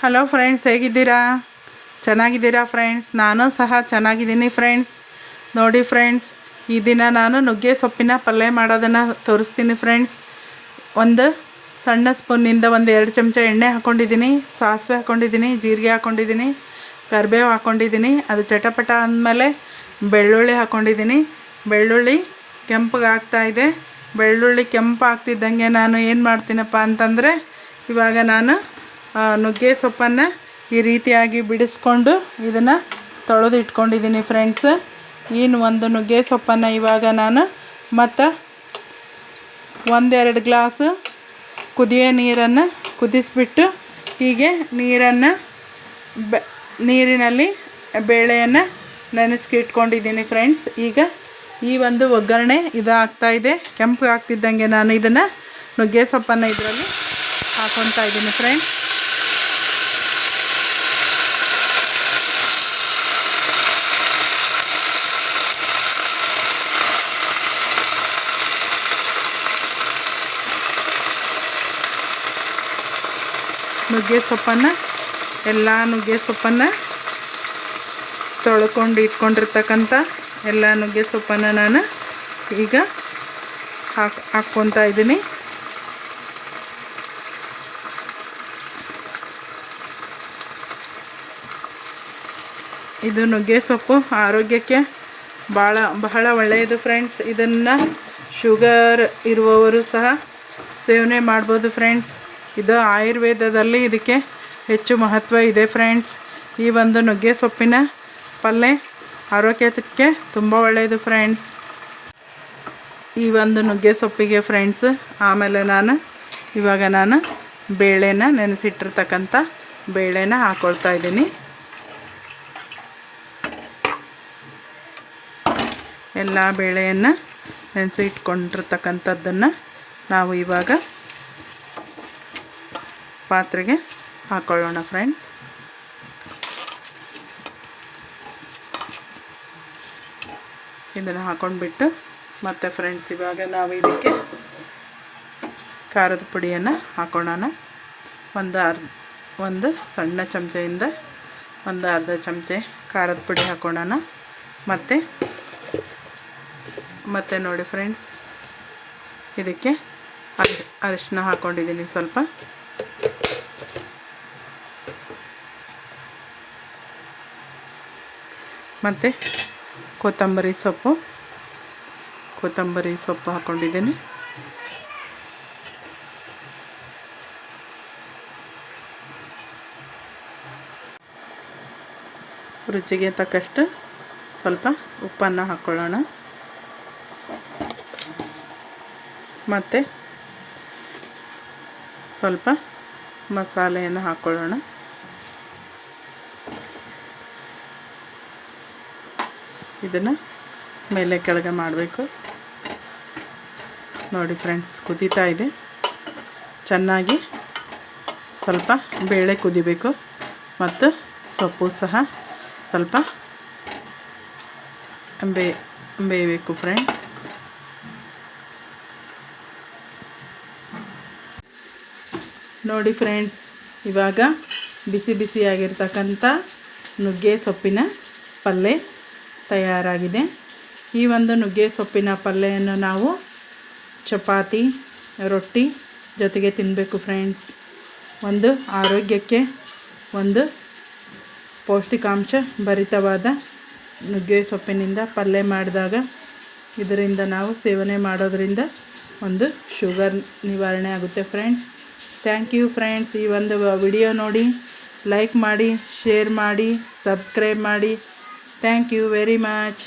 Hello friends ಹೇಗಿದ್ದೀರಾ? ಚೆನ್ನಾಗಿದ್ದೀರಾ friends ನಾನು ಸಹ ಚೆನ್ನಾಗಿದ್ದೀನಿ ಫ್ರೆಂಡ್ಸ್ ನೋಡಿ ಫ್ರೆಂಡ್ಸ್ ಈ ದಿನ ನಾನು ನುಗ್ಗೆ ಸೊಪ್ಪಿನ ಪಲ್ಯ ಮಾಡೋದನ್ನು ತೋರಿಸ್ತೀನಿ ಫ್ರೆಂಡ್ಸ್ ಒಂದು ಸಣ್ಣ ಸ್ಪೂನಿಂದ ಒಂದು ಎರಡು ಚಮಚ ಎಣ್ಣೆ ಹಾಕ್ಕೊಂಡಿದ್ದೀನಿ ಸಾಸಿವೆ ಹಾಕ್ಕೊಂಡಿದ್ದೀನಿ ಜೀರಿಗೆ ಹಾಕ್ಕೊಂಡಿದ್ದೀನಿ ಕರಿಬೇವು ಹಾಕ್ಕೊಂಡಿದ್ದೀನಿ ಅದು ಚಟಪಟ ಅಂದಮೇಲೆ ಬೆಳ್ಳುಳ್ಳಿ ಹಾಕ್ಕೊಂಡಿದ್ದೀನಿ ಬೆಳ್ಳುಳ್ಳಿ ಕೆಂಪಗೆ ಇದೆ. ಬೆಳ್ಳುಳ್ಳಿ ಕೆಂಪು ಆಗ್ತಿದ್ದಂಗೆ ನಾನು ಏನು ಮಾಡ್ತೀನಪ್ಪ ಅಂತಂದರೆ, ಇವಾಗ ನಾನು ನುಗ್ಗೆ ಸೊಪ್ಪನ್ನು ಈ ರೀತಿಯಾಗಿ ಬಿಡಿಸ್ಕೊಂಡು ಇದನ್ನು ತೊಳೆದು ಇಟ್ಕೊಂಡಿದ್ದೀನಿ ಫ್ರೆಂಡ್ಸ್ ಇನ್ನು ಒಂದು ನುಗ್ಗೆ ಸೊಪ್ಪನ್ನು ಇವಾಗ ನಾನು ಮತ್ತು ಒಂದೆರಡು ಗ್ಲಾಸು ಕುದಿಯೋ ನೀರನ್ನು ಕುದಿಸ್ಬಿಟ್ಟು ಹೀಗೆ ನೀರನ್ನು ಬೆ, ನೀರಿನಲ್ಲಿ ಬೇಳೆಯನ್ನು ನೆನೆಸ್ಕಿಟ್ಕೊಂಡಿದ್ದೀನಿ ಫ್ರೆಂಡ್ಸ್ ಈಗ ಈ ಒಂದು ಒಗ್ಗರಣೆ ಇದು ಆಗ್ತಾ ಇದೆ. ಕೆಂಪು ಆಗ್ತಿದ್ದಂಗೆ ನಾನು ಇದನ್ನು ನುಗ್ಗೆ ಸೊಪ್ಪನ್ನು ಇದರಲ್ಲಿ ಹಾಕೊತಾ ಇದ್ದೀನಿ ಫ್ರೆಂಡ್ಸ್ ನುಗ್ಗೆ ಸೊಪ್ಪನ್ನು, ಎಲ್ಲ ನುಗ್ಗೆ ಸೊಪ್ಪನ್ನು ತೊಳ್ಕೊಂಡು ಇಟ್ಕೊಂಡಿರ್ತಕ್ಕಂಥ ಎಲ್ಲ ನುಗ್ಗೆ ಸೊಪ್ಪನ್ನು ನಾನು ಈಗ ಹಾಕ್, ಹಾಕ್ಕೊತಾ ಇದ್ದೀನಿ. ಇದು ನುಗ್ಗೆ ಸೊಪ್ಪು ಆರೋಗ್ಯಕ್ಕೆ ಭಾಳ, ಬಹಳ ಒಳ್ಳೆಯದು ಫ್ರೆಂಡ್ಸ್. ಇದನ್ನು ಶುಗರ್ ಇರುವವರು ಸಹ ಸೇವನೆ ಮಾಡ್ಬೋದು ಫ್ರೆಂಡ್ಸ್. ಇದು ಆಯುರ್ವೇದದಲ್ಲಿ ಇದಕ್ಕೆ ಹೆಚ್ಚು ಮಹತ್ವ ಇದೆ ಫ್ರೆಂಡ್ಸ್ ಈ ಒಂದು ನುಗ್ಗೆ ಸೊಪ್ಪಿನ ಪಲ್ಯ ಆರೋಗ್ಯಕ್ಕೆ ತುಂಬ ಒಳ್ಳೆಯದು ಫ್ರೆಂಡ್ಸ್ ಈ ಒಂದು ನುಗ್ಗೆ ಸೊಪ್ಪಿಗೆ ಫ್ರೆಂಡ್ಸ್ ಆಮೇಲೆ ನಾನು ಇವಾಗ ನಾನು ಬೇಳೆನ ನೆನೆಸಿಟ್ಟಿರ್ತಕ್ಕಂಥ ಬೇಳೆನ ಹಾಕ್ಕೊಳ್ತಾ ಇದ್ದೀನಿ. ಎಲ್ಲ ಬೇಳೆಯನ್ನು ನೆನೆಸಿಟ್ಕೊಂಡಿರ್ತಕ್ಕಂಥದ್ದನ್ನು ನಾವು ಇವಾಗ ಪಾತ್ರೆಗೆ ಹಾಕೊಳ್ಳೋಣ ಫ್ರೆಂಡ್ಸ್ ಇದನ್ನು ಹಾಕೊಂಡ್ಬಿಟ್ಟು ಮತ್ತೆ ಫ್ರೆಂಡ್ಸ್ ಇವಾಗ ನಾವು ಇದಕ್ಕೆ ಖಾರದ ಪುಡಿಯನ್ನು ಹಾಕೊಳ್ಳೋಣ. ಒಂದು ಅರ್ಧ ಒಂದು ಸಣ್ಣ ಚಮಚೆಯಿಂದ ಒಂದು ಅರ್ಧ ಚಮಚೆ ಖಾರದ ಪುಡಿ ಹಾಕೊಳ್ಳೋಣ. ಮತ್ತು, ಮತ್ತೆ ನೋಡಿ ಫ್ರೆಂಡ್ಸ್ ಇದಕ್ಕೆ ಅರಿ, ಅರಿಶಿನ ಹಾಕ್ಕೊಂಡಿದ್ದೀನಿ ಸ್ವಲ್ಪ. ಮತ್ತು ಕೊತ್ತಂಬರಿ ಸೊಪ್ಪು. ಕೊತ್ತಂಬರಿ ಸೊಪ್ಪು ಹಾಕ್ಕೊಂಡಿದ್ದೀನಿ ರುಚಿಗೆ ತಕ್ಕಷ್ಟು ಸ್ವಲ್ಪ ಉಪ್ಪನ್ನು ಹಾಕ್ಕೊಳ್ಳೋಣ ಮತ್ತು ಸ್ವಲ್ಪ ಮಸಾಲೆಯನ್ನು ಹಾಕ್ಕೊಳ್ಳೋಣ ಇದನ್ನು ಮೇಲೆ ಕೆಳಗೆ ಮಾಡಬೇಕು. ನೋಡಿ ಫ್ರೆಂಡ್ಸ್ ಕುದೀತಾ ಇದೆ. ಚೆನ್ನಾಗಿ ಸ್ವಲ್ಪ ಬೇಳೆ ಕುದಿಬೇಕು ಮತ್ತು ಸೊಪ್ಪು ಸಹ ಸ್ವಲ್ಪ ಬೇಯಬೇಕು ಫ್ರೆಂಡ್ಸ್ ನೋಡಿ ಫ್ರೆಂಡ್ಸ್ ಇವಾಗ ಬಿಸಿ ಬಿಸಿಯಾಗಿರ್ತಕ್ಕಂಥ ನುಗ್ಗೆ ಸೊಪ್ಪಿನ ಪಲ್ಯ ತಯಾರಾಗಿದೆ. ಈ ಒಂದು ನುಗ್ಗೆ ಸೊಪ್ಪಿನ ಪಲ್ಯವನ್ನು ನಾವು ಚಪಾತಿ, ರೊಟ್ಟಿ ಜೊತೆಗೆ ತಿನ್ನಬೇಕು ಫ್ರೆಂಡ್ಸ್ ಒಂದು ಆರೋಗ್ಯಕ್ಕೆ ಒಂದು ಪೌಷ್ಟಿಕಾಂಶ ಭರಿತವಾದ ನುಗ್ಗೆ ಸೊಪ್ಪಿನಿಂದ ಪಲ್ಯ ಮಾಡಿದಾಗ ಇದರಿಂದ ನಾವು ಸೇವನೆ ಮಾಡೋದರಿಂದ ಒಂದು ಶುಗರ್ ನಿವಾರಣೆ ಆಗುತ್ತೆ ಫ್ರೆಂಡ್ಸ್ ಥ್ಯಾಂಕ್ ಯು ಫ್ರೆಂಡ್ಸ್ ಈ ಒಂದು ವಿಡಿಯೋ ನೋಡಿ ಲೈಕ್ ಮಾಡಿ ಶೇರ್ ಮಾಡಿ ಸಬ್ಸ್ಕ್ರೈಬ್ ಮಾಡಿ. Thank you very much